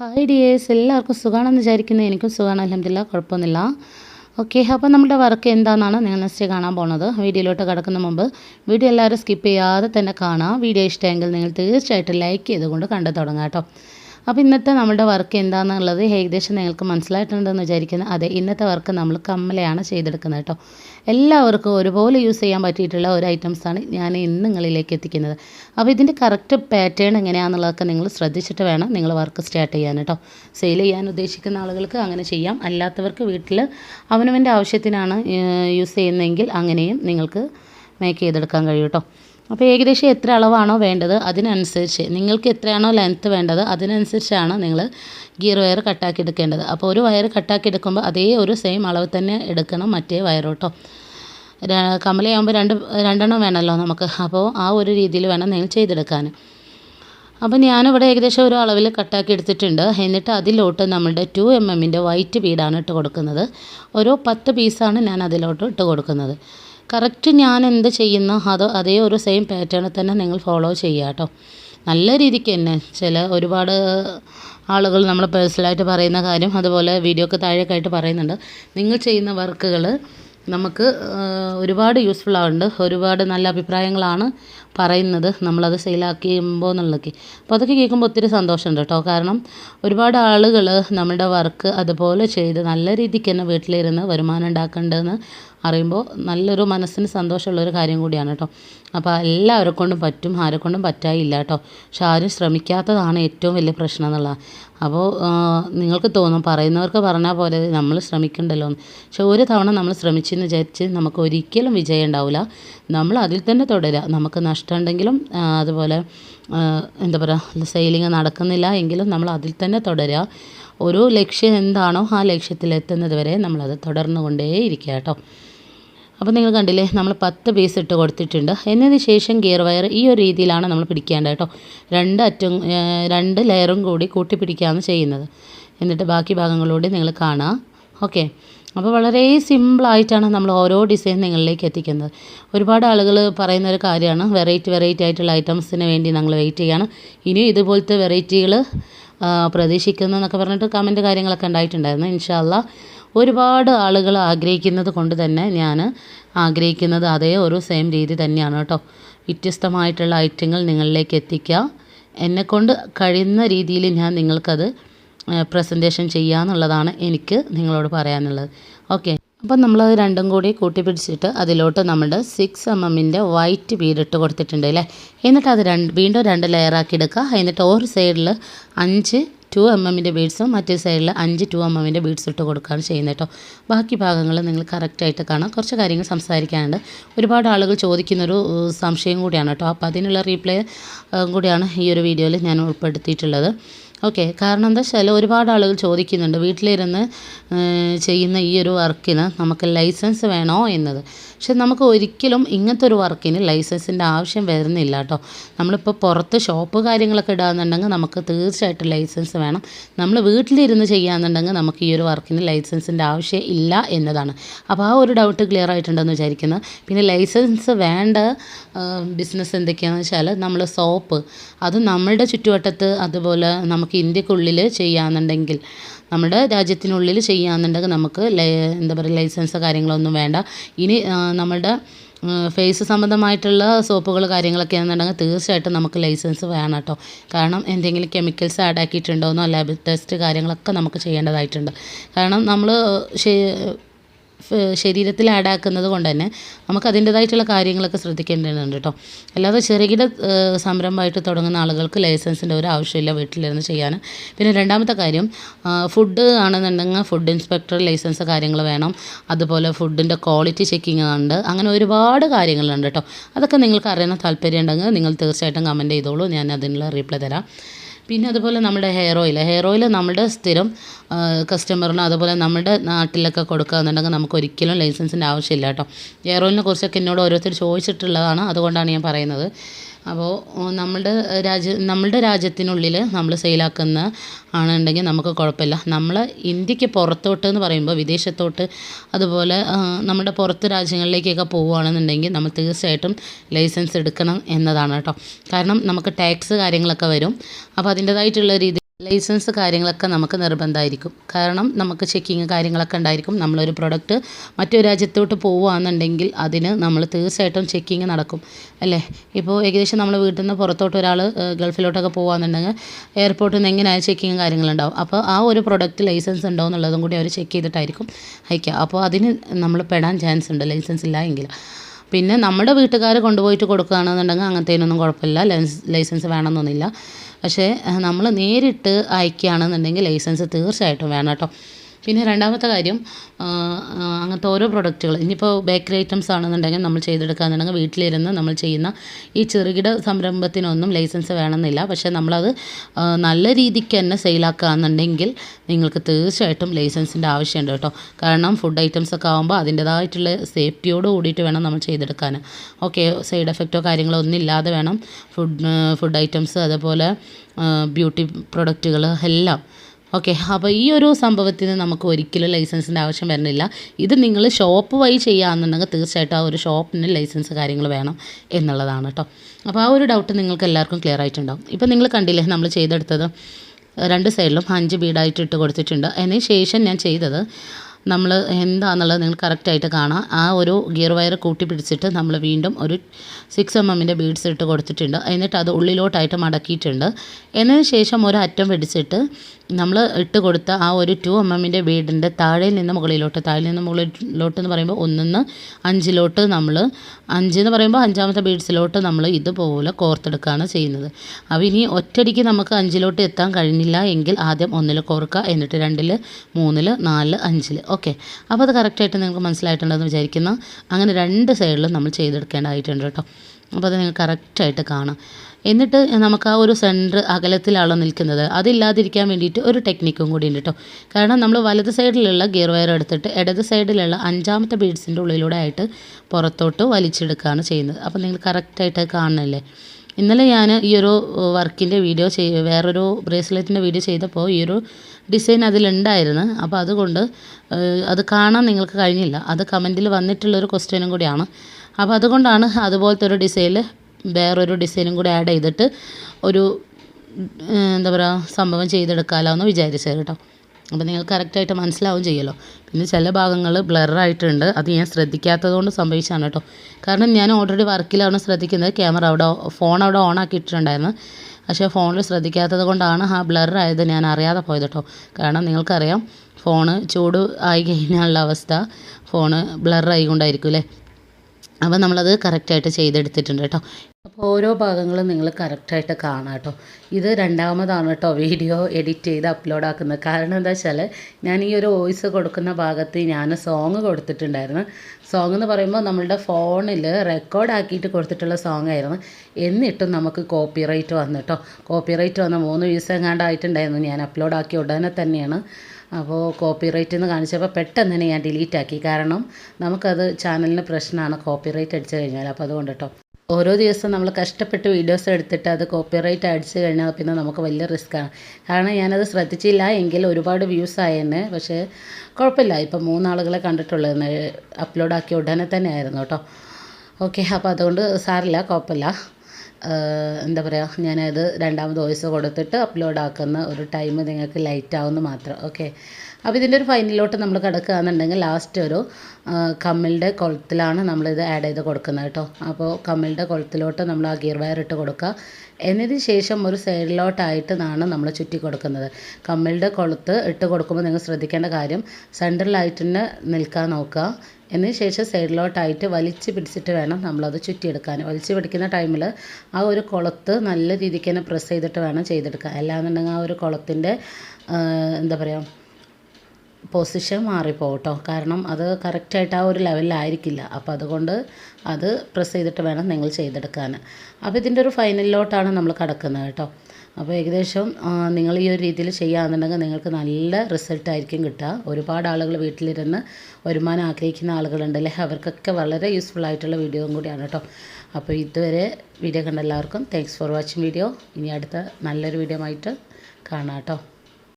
Hi dears എല്ലാവർക്കും സുഖമാണെന്ന് വിചാരിക്കുന്നത് എനിക്കും സുഖമാണ്. അലഹമില്ല കുഴപ്പമൊന്നുമില്ല. ഓക്കെ അപ്പോൾ നമ്മുടെ വർക്ക് എന്താണെന്നാണ് നിങ്ങൾ നെക്സ്റ്റ് കാണാൻ പോകുന്നത്. വീഡിയോയിലോട്ട് കിടക്കുന്ന മുമ്പ് വീഡിയോ എല്ലാവരും സ്കിപ്പ് ചെയ്യാതെ തന്നെ കാണാം. വീഡിയോ ഇഷ്ടമെങ്കിൽ നിങ്ങൾ തീർച്ചയായിട്ടും ലൈക്ക് ചെയ്തുകൊണ്ട് കണ്ടു തുടങ്ങാം കേട്ടോ. അപ്പോൾ ഇന്നത്തെ നമ്മുടെ വർക്ക് എന്താണെന്നുള്ളത് ഏകദേശം നിങ്ങൾക്ക് മനസ്സിലായിട്ടുണ്ടെന്ന് വിചാരിക്കുന്നു. അതെ ഇന്നത്തെ വർക്ക് നമ്മൾ കമ്മലയാണ് ചെയ്തെടുക്കുന്നത് കേട്ടോ എല്ലാവർക്കും ഒരുപോലെ യൂസ് ചെയ്യാൻ പറ്റിയിട്ടുള്ള ഒരു ഐറ്റംസാണ് ഞാൻ ഇന്ന് നിങ്ങളിലേക്ക് എത്തിക്കുന്നത്. അപ്പോൾ ഇതിന്റെ കറക്റ്റ് പാറ്റേൺ എങ്ങനെയാണെന്നുള്ളതൊക്കെ നിങ്ങൾ ശ്രദ്ധിച്ചിട്ട് വേണം നിങ്ങൾ വർക്ക് സ്റ്റാർട്ട് ചെയ്യാൻ കേട്ടോ സെയിൽ ചെയ്യാൻ ഉദ്ദേശിക്കുന്ന ആളുകൾക്ക് അങ്ങനെ ചെയ്യാം. അല്ലാത്തവർക്ക് വീട്ടിൽ അവനവന്റെ ആവശ്യത്തിനാണ് യൂസ് ചെയ്യുന്നതെങ്കിൽ അങ്ങനെയും നിങ്ങൾക്ക് മേക്ക് ചെയ്തെടുക്കാൻ കഴിയും കേട്ടോ അപ്പോൾ ഏകദേശം എത്ര അളവാണോ വേണ്ടത് അതിനനുസരിച്ച് നിങ്ങൾക്ക് എത്രയാണോ ലെങ്ത്ത് വേണ്ടത് അതിനനുസരിച്ചാണ് നിങ്ങൾ ഗിയർ വയർ കട്ടാക്കി എടുക്കേണ്ടത് അപ്പോൾ ഒരു വയർ കട്ടാക്കി എടുക്കുമ്പോൾ അതേ ഒരു സെയിം അളവ് തന്നെ എടുക്കണം മറ്റേ വയറോട്ടോ കേട്ടോ കമലയാകുമ്പോൾ രണ്ട് രണ്ടെണ്ണം വേണമല്ലോ നമുക്ക്. അപ്പോൾ ആ ഒരു രീതിയിൽ വേണം നിങ്ങൾ ചെയ്തെടുക്കാൻ. അപ്പോൾ ഞാനിവിടെ ഏകദേശം ഒരു അളവിൽ കട്ടാക്കി എടുത്തിട്ടുണ്ട് എന്നിട്ട് അതിലോട്ട് നമ്മളുടെ ടു എം എമ്മിന്റെ വൈറ്റ് ബീഡാണ് ഇട്ട് കൊടുക്കുന്നത്. ഓരോ പത്ത് പീസാണ് ഞാൻ അതിലോട്ട് ഇട്ട് കൊടുക്കുന്നത്. കറക്റ്റ് ഞാൻ എന്ത് ചെയ്യുന്നു അത് അതേ ഒരു സെയിം പാറ്റേൺ തന്നെ നിങ്ങൾ ഫോളോ ചെയ്യുക കേട്ടോ നല്ല രീതിക്ക് തന്നെ ചില ഒരുപാട് ആളുകൾ നമ്മൾ പേഴ്സണലായിട്ട് പറയുന്ന കാര്യം അതുപോലെ വീഡിയോക്ക് താഴേക്കായിട്ട് പറയുന്നുണ്ട്. നിങ്ങൾ ചെയ്യുന്ന വർക്കുകൾ നമുക്ക് ഒരുപാട് യൂസ്ഫുൾ ആവുന്നുണ്ട്. ഒരുപാട് നല്ല അഭിപ്രായങ്ങളാണ്. പറയുന്നത് നമ്മളത് സെയിലാക്കിയുമ്പോൾ എന്നുള്ളതൊക്കെ. അപ്പോൾ അതൊക്കെ കേൾക്കുമ്പോൾ ഒത്തിരി സന്തോഷമുണ്ട് കേട്ടോ. കാരണം ഒരുപാട് ആളുകൾ നമ്മുടെ വർക്ക് അതുപോലെ ചെയ്ത് നല്ല രീതിക്ക് തന്നെ വീട്ടിലിരുന്ന് വരുമാനം ഉണ്ടാക്കേണ്ടതെന്ന് അറിയുമ്പോൾ നല്ലൊരു മനസ്സിന് സന്തോഷമുള്ളൊരു കാര്യം കൂടിയാണ് കേട്ടോ. അപ്പോൾ എല്ലാവരെക്കൊണ്ടും പറ്റും ആരെക്കൊണ്ടും പറ്റായില്ല കേട്ടോ. പക്ഷെ ആരും ശ്രമിക്കാത്തതാണ് ഏറ്റവും വലിയ പ്രശ്നം എന്നുള്ളത് അപ്പോൾ നിങ്ങൾക്ക് തോന്നും പറയുന്നവർക്ക് പറഞ്ഞാൽ പോലെ നമ്മൾ ശ്രമിക്കണ്ടല്ലോ. പക്ഷെ ഒരു തവണ നമ്മൾ ശ്രമിച്ചെന്ന് വിചാരിച്ച് നമുക്ക് ഒരിക്കലും വിജയം ഉണ്ടാവില്ല നമ്മൾ അതിൽ തന്നെ തുടരുക നമുക്ക് നഷ്ടമുണ്ടെങ്കിലും അതുപോലെ എന്താ പറയുക സെയിലിങ് നടക്കുന്നില്ല എങ്കിലും നമ്മൾ അതിൽ തന്നെ തുടരുക ഒരു ലക്ഷ്യം എന്താണോ ആ ലക്ഷ്യത്തിലെത്തുന്നത് വരെ നമ്മളത് തുടർന്നു കൊണ്ടേയിരിക്കുക കേട്ടോ. അപ്പോൾ നിങ്ങൾ കണ്ടില്ലേ നമ്മൾ പത്ത് പീസ് ഇട്ട് കൊടുത്തിട്ടുണ്ട്. എന്നതിന് ശേഷം ഗിയർ വയർ ഈ ഒരു രീതിയിലാണ് നമ്മൾ പിടിക്കേണ്ടത് കേട്ടോ. രണ്ട് അറ്റം രണ്ട് ലെയറും കൂടി കൂട്ടി പിടിക്കുകയാണ് ചെയ്യുന്നത്. എന്നിട്ട് ബാക്കി ഭാഗങ്ങളൂടെ നിങ്ങൾ കാണുക ഓക്കെ. അപ്പോൾ വളരെ സിമ്പിളായിട്ടാണ് നമ്മൾ ഓരോ ഡിസൈൻ നിങ്ങളിലേക്ക് എത്തിക്കുന്നത്. ഒരുപാട് ആളുകൾ പറയുന്ന ഒരു കാര്യമാണ് വെറൈറ്റി വെറൈറ്റി ആയിട്ടുള്ള ഐറ്റംസിന് വേണ്ടി ഞങ്ങൾ വെയിറ്റ് ചെയ്യാണ്. ഇനിയും ഇതുപോലത്തെ വെറൈറ്റികൾ പ്രതീക്ഷിക്കുന്നു എന്നൊക്കെ പറഞ്ഞിട്ട് കമന്റ് കാര്യങ്ങളൊക്കെ ഉണ്ടായിട്ടുണ്ടായിരുന്നു. ഇൻഷാല്ല ഒരുപാട് ആളുകൾ ആഗ്രഹിക്കുന്നത് കൊണ്ട് തന്നെ ഞാൻ ആഗ്രഹിക്കുന്നത് അതേ ഒരു സെയിം രീതി തന്നെയാണ് കേട്ടോ. വ്യത്യസ്തമായിട്ടുള്ള ഐറ്റങ്ങൾ നിങ്ങളിലേക്ക് എത്തിക്കുക. എന്നെക്കൊണ്ട് കഴിയുന്ന രീതിയിൽ ഞാൻ നിങ്ങൾക്കത് പ്രസന്റേഷൻ ചെയ്യുക എന്നുള്ളതാണ് എനിക്ക് നിങ്ങളോട് പറയാനുള്ളത്. ഓക്കെ അപ്പം നമ്മൾ രണ്ടും കൂടി കൂട്ടി പിടിച്ചിട്ട് അതിലോട്ട് നമ്മുടെ സിക്സ് എം എമ്മിന്റെ വൈറ്റ് വീടിട്ട് കൊടുത്തിട്ടുണ്ട് അല്ലേ? എന്നിട്ട് അത് രണ്ട് വീണ്ടും രണ്ട് ലെയറാക്കി എടുക്കുക. എന്നിട്ട് ഒരു സൈഡിൽ അഞ്ച് ടു എം എമ്മിന്റെ ബീഡ്സും മറ്റേ സൈഡിൽ അഞ്ച് ടു എം എമ്മിന്റെ ബീഡ്സ് ഇട്ട് കൊടുക്കുകയാണ് ചെയ്യുന്നത് കേട്ടോ ബാക്കി ഭാഗങ്ങൾ നിങ്ങൾ കറക്റ്റായിട്ട് കാണാം. കുറച്ച് കാര്യങ്ങൾ സംസാരിക്കാനുണ്ട്. ഒരുപാട് ആളുകൾ ചോദിക്കുന്നൊരു സംശയം കൂടിയാണ് കേട്ടോ അപ്പോൾ അതിനുള്ള റീപ്ലേ കൂടിയാണ് ഈ ഒരു വീഡിയോയിൽ ഞാൻ ഉൾപ്പെടുത്തിയിട്ടുള്ളത്. ഓക്കെ കാരണം എന്താ വെച്ചാൽ ഒരുപാട് ആളുകൾ ചോദിക്കുന്നുണ്ട് വീട്ടിലിരുന്ന് ചെയ്യുന്ന ഈ ഒരു വർക്കിന് നമുക്ക് ലൈസൻസ് വേണോ എന്നത്. പക്ഷെ നമുക്ക് ഒരിക്കലും ഇങ്ങനത്തെ ഒരു വർക്കിന് ലൈസൻസിന്റെ ആവശ്യം വരുന്നില്ല കേട്ടോ. നമ്മളിപ്പോൾ പുറത്ത് ഷോപ്പ് കാര്യങ്ങളൊക്കെ ഇടാന്നുണ്ടെങ്കിൽ നമുക്ക് തീർച്ചയായിട്ടും ലൈസൻസ് വേണം. നമ്മൾ വീട്ടിലിരുന്ന് ചെയ്യാന്നുണ്ടെങ്കിൽ നമുക്ക് ഈ ഒരു വർക്കിന് ലൈസൻസിന്റെ ആവശ്യം ഇല്ല എന്നതാണ്. അപ്പോൾ ആ ഒരു ഡൗട്ട് ക്ലിയർ ആയിട്ടുണ്ടെന്ന് വിചാരിക്കുന്നു. പിന്നെ ലൈസൻസ് വേണ്ട ബിസിനസ് എന്തൊക്കെയാണെന്ന് വെച്ചാൽ നമ്മൾ സോപ്പ് അത് നമ്മളുടെ ചുറ്റുവട്ടത്ത് അതുപോലെ നമുക്ക് ഇന്ത്യക്കുള്ളിൽ ചെയ്യാമെന്നുണ്ടെങ്കിൽ നമ്മുടെ രാജ്യത്തിനുള്ളിൽ ചെയ്യാമെന്നുണ്ടെങ്കിൽ നമുക്ക് എന്താ പറയുക ലൈസൻസ് കാര്യങ്ങളൊന്നും വേണ്ട. ഇനി നമ്മുടെ ഫേസ് സംബന്ധമായിട്ടുള്ള സോപ്പുകൾ കാര്യങ്ങളൊക്കെ ആണെന്നുണ്ടെങ്കിൽ തീർച്ചയായിട്ടും നമുക്ക് ലൈസൻസ് വേണം കേട്ടോ. കാരണം എന്തെങ്കിലും കെമിക്കൽസ് ആഡ് ആക്കിയിട്ടുണ്ടോ എന്നോ ലാബ് ടെസ്റ്റ് കാര്യങ്ങളൊക്കെ നമുക്ക് ചെയ്യേണ്ടതായിട്ടുണ്ട്. കാരണം നമ്മൾ ശരീരത്തിൽ ആഡാക്കുന്നത് കൊണ്ട് തന്നെ നമുക്ക് അതിന്റേതായിട്ടുള്ള കാര്യങ്ങളൊക്കെ ശ്രദ്ധിക്കേണ്ടതുണ്ട് കേട്ടോ. അല്ലാതെ ചെറുകിട സംരംഭമായിട്ട് തുടങ്ങുന്ന ആളുകൾക്ക് ലൈസൻസിന്റെ ഒരു ആവശ്യമില്ല വീട്ടിലിരുന്ന് ചെയ്യാൻ. പിന്നെ രണ്ടാമത്തെ കാര്യം ഫുഡ് ആണെന്നുണ്ടെങ്കിൽ ഫുഡ് ഇൻസ്പെക്ടർ ലൈസൻസ് കാര്യങ്ങൾ വേണം. അതുപോലെ ഫുഡിന്റെ ക്വാളിറ്റി ചെക്കിങ് ഉണ്ട്. അങ്ങനെ ഒരുപാട് കാര്യങ്ങളുണ്ട് കേട്ടോ. അതൊക്കെ നിങ്ങൾക്ക് അറിയാൻ താല്പര്യം ഉണ്ടെങ്കിൽ നിങ്ങൾ തീർച്ചയായിട്ടും കമന്റ് ചെയ്തോളൂ. ഞാൻ അതിനുള്ള റീപ്ലൈ തരാം. പിന്നെ അതുപോലെ നമ്മുടെ ഹെയർ ഓയിൽ ഹെയർ ഓയിൽ നമ്മുടെ സ്ഥിരം കസ്റ്റമറിനും അതുപോലെ നമ്മുടെ നാട്ടിലൊക്കെ കൊടുക്കുകയെന്നുണ്ടെങ്കിൽ നമുക്ക് ഒരിക്കലും ലൈസൻസിന്റെ ആവശ്യമില്ല കേട്ടോ. ഹെയർ ഓയിലിനെ കുറിച്ചൊക്കെ എന്നോട് ഓരോരുത്തർ ചോദിച്ചിട്ടുള്ളതാണ് അതുകൊണ്ടാണ് ഞാൻ പറയുന്നത്. അപ്പോൾ നമ്മളുടെ രാജ്യ നമ്മളുടെ രാജ്യത്തിനുള്ളിൽ നമ്മൾ സെയിലാക്കുന്ന ആണെന്നുണ്ടെങ്കിൽ നമുക്ക് കുഴപ്പമില്ല. നമ്മൾ ഇന്ത്യയ്ക്ക് പുറത്തോട്ട് എന്ന് പറയുമ്പോൾ വിദേശത്തോട്ട് അതുപോലെ നമ്മുടെ പുറത്ത് രാജ്യങ്ങളിലേക്കൊക്കെ പോവുകയാണെന്നുണ്ടെങ്കിൽ നമ്മൾ തീർച്ചയായിട്ടും ലൈസൻസ് എടുക്കണം എന്നതാണ് കേട്ടോ. കാരണം നമുക്ക് ടാക്സ് കാര്യങ്ങളൊക്കെ വരും. അപ്പോൾ അതിന്റേതായിട്ടുള്ള രീതി ലൈസൻസ് കാര്യങ്ങളൊക്കെ നമുക്ക് നിർബന്ധമായിരിക്കും. കാരണം നമുക്ക് ചെക്കിങ് കാര്യങ്ങളൊക്കെ ഉണ്ടായിരിക്കും. നമ്മളൊരു പ്രൊഡക്റ്റ് മറ്റൊരു രാജ്യത്തോട്ട് പോവുകയാണെന്നുണ്ടെങ്കിൽ അതിന് നമ്മൾ തീർച്ചയായിട്ടും ചെക്കിങ് നടക്കും. അല്ലേ? ഇപ്പോൾ ഏകദേശം നമ്മൾ വീട്ടിൽ നിന്ന് പുറത്തോട്ട് ഒരാൾ ഗൾഫിലോട്ടൊക്കെ പോകുകയാണെന്നുണ്ടെങ്കിൽ എയർപോർട്ടിൽ നിന്ന് എങ്ങനെയായാലും ചെക്കിങ് കാര്യങ്ങളുണ്ടാവും. അപ്പോൾ ആ ഒരു പ്രൊഡക്റ്റ് ലൈസൻസ് ഉണ്ടോ എന്നുള്ളതും കൂടി അവർ ചെക്ക് ചെയ്തിട്ടായിരിക്കും അയക്കുക. അപ്പോൾ അതിന് നമ്മൾ പെടാൻ ചാൻസ് ഉണ്ട്. ലൈസൻസ് ഇല്ല എങ്കിൽ. പിന്നെ നമ്മുടെ വീട്ടുകാർ കൊണ്ടുപോയിട്ട് കൊടുക്കുകയാണെന്നുണ്ടെങ്കിൽ അങ്ങനത്തേനൊന്നും കുഴപ്പമില്ല. ലൈസൻസ് വേണമെന്നൊന്നുമില്ല. പക്ഷേ നമ്മൾ നേരിട്ട് അയക്കുകയാണെന്നുണ്ടെങ്കിൽ ലൈസൻസ് തീർച്ചയായിട്ടും വേണം കേട്ടോ. പിന്നെ രണ്ടാമത്തെ കാര്യം അങ്ങനത്തെ ഓരോ പ്രൊഡക്റ്റുകൾ ഇനിയിപ്പോൾ ബേക്കറി ഐറ്റംസ് ആണെന്നുണ്ടെങ്കിൽ നമ്മൾ ചെയ്തെടുക്കാന്നുണ്ടെങ്കിൽ വീട്ടിലിരുന്ന് നമ്മൾ ചെയ്യുന്ന ഈ ചെറുകിട സംരംഭത്തിനൊന്നും ലൈസൻസ് വേണമെന്നില്ല. പക്ഷേ നമ്മളത് നല്ല രീതിക്ക് തന്നെ സെയിലാക്കുകയാണെന്നുണ്ടെങ്കിൽ നിങ്ങൾക്ക് തീർച്ചയായിട്ടും ലൈസൻസിന്റെ ആവശ്യമുണ്ട് കേട്ടോ. കാരണം ഫുഡ് ഐറ്റംസ് ഒക്കെ ആകുമ്പോൾ അതിന്റേതായിട്ടുള്ള സേഫ്റ്റിയോട് കൂടിയിട്ട് വേണം നമ്മൾ ചെയ്തെടുക്കാൻ. ഓക്കെ സൈഡ് എഫക്റ്റോ കാര്യങ്ങളോ ഒന്നും ഇല്ലാതെ വേണം ഫുഡ് ഫുഡ് ഐറ്റംസ് അതേപോലെ ബ്യൂട്ടി പ്രൊഡക്റ്റുകൾ എല്ലാം. ഓക്കെ അപ്പോൾ ഈ ഒരു സംഭവത്തിന് നമുക്ക് ഒരിക്കലും ലൈസൻസിന്റെ ആവശ്യം വരുന്നില്ല. ഇത് നിങ്ങൾ ഷോപ്പ് വഴി ചെയ്യുകയാണെന്നുണ്ടെങ്കിൽ തീർച്ചയായിട്ടും ആ ഒരു ഷോപ്പിന് ലൈസൻസ് കാര്യങ്ങൾ വേണം എന്നുള്ളതാണ് കേട്ടോ. അപ്പോൾ ആ ഒരു ഡൗട്ട് നിങ്ങൾക്ക് എല്ലാവർക്കും ക്ലിയർ ആയിട്ടുണ്ടാവും. ഇപ്പോൾ നിങ്ങൾ കണ്ടില്ലേ നമ്മൾ ചെയ്തെടുത്തത്? രണ്ട് സൈഡിലും അഞ്ച് ബീഡായിട്ട് ഇട്ട് കൊടുത്തിട്ടുണ്ട്. അതിന് ശേഷം ഞാൻ ചെയ്തത് നമ്മൾ എന്താണെന്നുള്ളത് നിങ്ങൾ കറക്റ്റായിട്ട് കാണാം. ആ ഒരു ഗിയർ വയർ കൂട്ടി പിടിച്ചിട്ട് നമ്മൾ വീണ്ടും ഒരു സിക്സ് എം എമ്മിന്റെ ബീഡ്സ് ഇട്ട് കൊടുത്തിട്ടുണ്ട്. എന്നിട്ട് അത് ഉള്ളിലോട്ടായിട്ട് മടക്കിയിട്ടുണ്ട്. എന്നതിന് ശേഷം ഒരു അറ്റം പിടിച്ചിട്ട് നമ്മൾ ഇട്ട് കൊടുത്ത ആ ഒരു ടു എം എമ്മിന്റെ ബീഡിന്റെ താഴെ നിന്ന് മുകളിലോട്ട് താഴെ നിന്ന് മുകളിലോട്ട് എന്ന് പറയുമ്പോൾ ഒന്നിന്ന് അഞ്ചിലോട്ട് നമ്മൾ അഞ്ച് എന്ന് പറയുമ്പോൾ അഞ്ചാമത്തെ ബീഡ്സിലോട്ട് നമ്മൾ ഇതുപോലെ കോർത്തെടുക്കുകയാണ് ചെയ്യുന്നത്. അപ്പോൾ ഇനി ഒറ്റടിക്ക് നമുക്ക് അഞ്ചിലോട്ട് എത്താൻ കഴിഞ്ഞില്ല എങ്കിൽ ആദ്യം ഒന്നിൽ കോർക്കുക എന്നിട്ട് രണ്ടിൽ മൂന്നിൽ നാല് അഞ്ചിൽ ഓക്കെ. അപ്പോൾ അത് കറക്റ്റായിട്ട് നിങ്ങൾക്ക് മനസ്സിലായിട്ടുണ്ടെന്ന് വിചാരിക്കുന്നു. അങ്ങനെ രണ്ട് സൈഡിലും നമ്മൾ ചെയ്തെടുക്കേണ്ടതായിട്ടുണ്ട് കേട്ടോ. അപ്പോൾ അത് നിങ്ങൾ കറക്റ്റായിട്ട് കാണാം. എന്നിട്ട് നമുക്ക് ആ ഒരു സെന്റർ അകലത്തിലാണല്ലോ നിൽക്കുന്നത്. അതില്ലാതിരിക്കാൻ വേണ്ടിയിട്ട് ഒരു ടെക്നിക്കും കൂടി ഉണ്ട് കേട്ടോ. കാരണം നമ്മൾ വലത് സൈഡിലുള്ള ഗിയർ വയർ എടുത്തിട്ട് ഇടത് സൈഡിലുള്ള അഞ്ചാമത്തെ ബീഡ്സിന്റെ ഉള്ളിലൂടെ ആയിട്ട് പുറത്തോട്ട് വലിച്ചെടുക്കുകയാണ് ചെയ്യുന്നത്. അപ്പോൾ നിങ്ങൾ കറക്റ്റായിട്ട് കാണുന്നില്ലേ ഇന്നലെ ഞാൻ ഈ ഒരു വർക്കിന്റെ വീഡിയോ ചെയ് വേറൊരു ബ്രേസ്ലെറ്റിന്റെ വീഡിയോ ചെയ്തപ്പോൾ ഈ ഒരു ഡിസൈൻ അതിലുണ്ടായിരുന്നു. അപ്പോൾ അതുകൊണ്ട് അത് കാണാൻ നിങ്ങൾക്ക് കഴിഞ്ഞില്ല. അത് കമന്റിൽ വന്നിട്ടുള്ളൊരു ക്വസ്റ്റ്യനും കൂടിയാണ്. അപ്പോൾ അതുകൊണ്ടാണ് അതുപോലത്തെ ഒരു ഡിസൈനിൽ വേറൊരു ഡിസൈനും കൂടി ആഡ് ചെയ്തിട്ട് ഒരു എന്താ പറയുക സംഭവം ചെയ്തെടുക്കാമല്ലോ എന്ന് വിചാരിച്ചത് കേട്ടോ. അപ്പോൾ നിങ്ങൾക്ക് കറക്റ്റായിട്ട് മനസ്സിലാവും ചെയ്യുമല്ലോ. പിന്നെ ചില ഭാഗങ്ങൾ ബ്ലറായിട്ടുണ്ട് അത് ഞാൻ ശ്രദ്ധിക്കാത്തത് കൊണ്ട് സംഭവിച്ചാണ് കേട്ടോ. കാരണം ഞാൻ ഓൾറെഡി വർക്കിലാണ് ശ്രദ്ധിക്കുന്നത്. ക്യാമറ അവിടെ ഫോൺ അവിടെ ഓൺ ആക്കിയിട്ടുണ്ടായിരുന്നു. പക്ഷേ ഫോണിൽ ശ്രദ്ധിക്കാത്തത് കൊണ്ടാണ് ആ ബ്ലറായത് ഞാൻ അറിയാതെ പോയത് കേട്ടോ. കാരണം നിങ്ങൾക്കറിയാം ഫോണ് ചൂട് ആയി കഴിഞ്ഞാലുള്ള അവസ്ഥ. ഫോണ് ബ്ലർ ആയിക്കൊണ്ടായിരിക്കും അല്ലേ? അപ്പോൾ നമ്മളത് കറക്റ്റായിട്ട് ചെയ്തെടുത്തിട്ടുണ്ട് കേട്ടോ. അപ്പോൾ ഓരോ ഭാഗങ്ങളും നിങ്ങൾ കറക്റ്റായിട്ട് കാണാം കേട്ടോ. ഇത് രണ്ടാമതാണ് കേട്ടോ വീഡിയോ എഡിറ്റ് ചെയ്ത് അപ്ലോഡ് ആക്കുന്നത്. കാരണം എന്താ വെച്ചാൽ ഞാൻ ഈ ഒരു വോയിസ് കൊടുക്കുന്ന ഭാഗത്ത് ഞാൻ സോങ് കൊടുത്തിട്ടുണ്ടായിരുന്നു. സോങ് എന്ന് പറയുമ്പോൾ നമ്മളുടെ ഫോണിൽ റെക്കോർഡ് ആക്കിയിട്ട് കൊടുത്തിട്ടുള്ള സോങ് ആയിരുന്നു. എന്നിട്ടും നമുക്ക് കോപ്പി റൈറ്റ് വന്നു കേട്ടോ. കോപ്പി റൈറ്റ് വന്ന മൂന്ന് ദിവസം എങ്ങാണ്ടായിട്ടുണ്ടായിരുന്നു ഞാൻ അപ്ലോഡ് ആക്കിയ ഉടനെ തന്നെയാണ്. അപ്പോൾ കോപ്പിറൈറ്റ് എന്ന് കാണിച്ചപ്പോൾ പെട്ടെന്ന് തന്നെ ഞാൻ ഡിലീറ്റ് ആക്കി. കാരണം നമുക്കത് ചാനലിന് പ്രശ്നമാണ്. കോപ്പി റൈറ്റ് അടിച്ചു കഴിഞ്ഞാൽ അപ്പോൾ അതുകൊണ്ട് കേട്ടോ. ഓരോ ദിവസം നമ്മൾ കഷ്ടപ്പെട്ട് വീഡിയോസ് എടുത്തിട്ട് അത് കോപ്പിറൈറ്റ് അടിച്ചു കഴിഞ്ഞാൽ പിന്നെ നമുക്ക് വലിയ റിസ്ക്കാണ് കാരണം ഞാനത് ശ്രദ്ധിച്ചില്ല എങ്കിൽ ഒരുപാട് വ്യൂസ് ആയെന്ന്. പക്ഷേ കുഴപ്പമില്ല. ഇപ്പം മൂന്നാളുകളെ കണ്ടിട്ടുള്ളത് അപ്ലോഡ് ആക്കിയ ഉടനെ തന്നെ ആയിരുന്നു കേട്ടോ. ഓക്കെ അപ്പോൾ അതുകൊണ്ട് സാറില്ല കുഴപ്പമില്ല. എന്താ പറയുക ഞാനത് രണ്ടാമത് വോയിസ് കൊടുത്തിട്ട് അപ്ലോഡ് ആക്കുന്ന ഒരു ടൈം നിങ്ങൾക്ക് ലൈറ്റ് ആവുമെന്ന് മാത്രം. ഓക്കെ അപ്പോൾ ഇതിന്റെ ഒരു ഫൈനലിലോട്ട് നമ്മൾ കിടക്കുകയാണെന്നുണ്ടെങ്കിൽ ലാസ്റ്റ് ഒരു കമ്മിലിന്റെ കുളത്തിലാണ് നമ്മളിത് ആഡ് ചെയ്ത് കൊടുക്കുന്നത് കേട്ടോ. അപ്പോൾ കമ്മിലിന്റെ കുളത്തിലോട്ട് നമ്മൾ ആ ഗിയർ വയർ ഇട്ട് കൊടുക്കുക. എന്നതിന് ശേഷം ഒരു സൈഡിലോട്ടായിട്ട് ആണ് നമ്മൾ ചുറ്റി കൊടുക്കുന്നത്. കമ്മിലിന്റെ കൊളുത്ത് ഇട്ട് കൊടുക്കുമ്പോൾ നിങ്ങൾ ശ്രദ്ധിക്കേണ്ട കാര്യം സെൻട്രലായിട്ട് തന്നെ നിൽക്കാൻ നോക്കുക. എന്നതിന് ശേഷം സൈഡിലോട്ടായിട്ട് വലിച്ച് പിടിച്ചിട്ട് വേണം നമ്മളത് ചുറ്റിയെടുക്കാൻ. വലിച്ച് പിടിക്കുന്ന ടൈമിൽ ആ ഒരു കുളത്ത് നല്ല രീതിക്ക് തന്നെ പ്രസ് ചെയ്തിട്ട് വേണം ചെയ്തെടുക്കാൻ. അല്ലാന്നുണ്ടെങ്കിൽ ആ ഒരു കുളത്തിന്റെ എന്താ പറയുക പൊസിഷൻ മാറിപ്പോകും കേട്ടോ കാരണം അത് കറക്റ്റായിട്ട് ആ ഒരു ലെവലിലായിരിക്കില്ല അപ്പോൾ അതുകൊണ്ട് അത് പ്രസ് ചെയ്തിട്ട് വേണം നിങ്ങൾ ചെയ്തെടുക്കാൻ. അപ്പോൾ ഇതിന്റെ ഒരു ഫൈനലിലോട്ടാണ് നമ്മൾ കിടക്കുന്നത് കേട്ടോ. അപ്പോൾ ഏകദേശം നിങ്ങൾ ഈ ഒരു രീതിയിൽ ചെയ്യുകയാണെന്നുണ്ടെങ്കിൽ നിങ്ങൾക്ക് നല്ല റിസൾട്ടായിരിക്കും കിട്ടുക. ഒരുപാട് ആളുകൾ വീട്ടിലിരുന്ന് വരുമാനം ആഗ്രഹിക്കുന്ന ആളുകളുണ്ടല്ലേ അവർക്കൊക്കെ വളരെ യൂസ്ഫുൾ ആയിട്ടുള്ള വീഡിയോയും കൂടിയാണ് കേട്ടോ. അപ്പോൾ ഇതുവരെ വീഡിയോ കണ്ട എല്ലാവർക്കും താങ്ക്സ് ഫോർ വാച്ചിങ് വീഡിയോ ഇനി അടുത്ത നല്ലൊരു വീഡിയോ ആയിട്ട് കാണാം കേട്ടോ.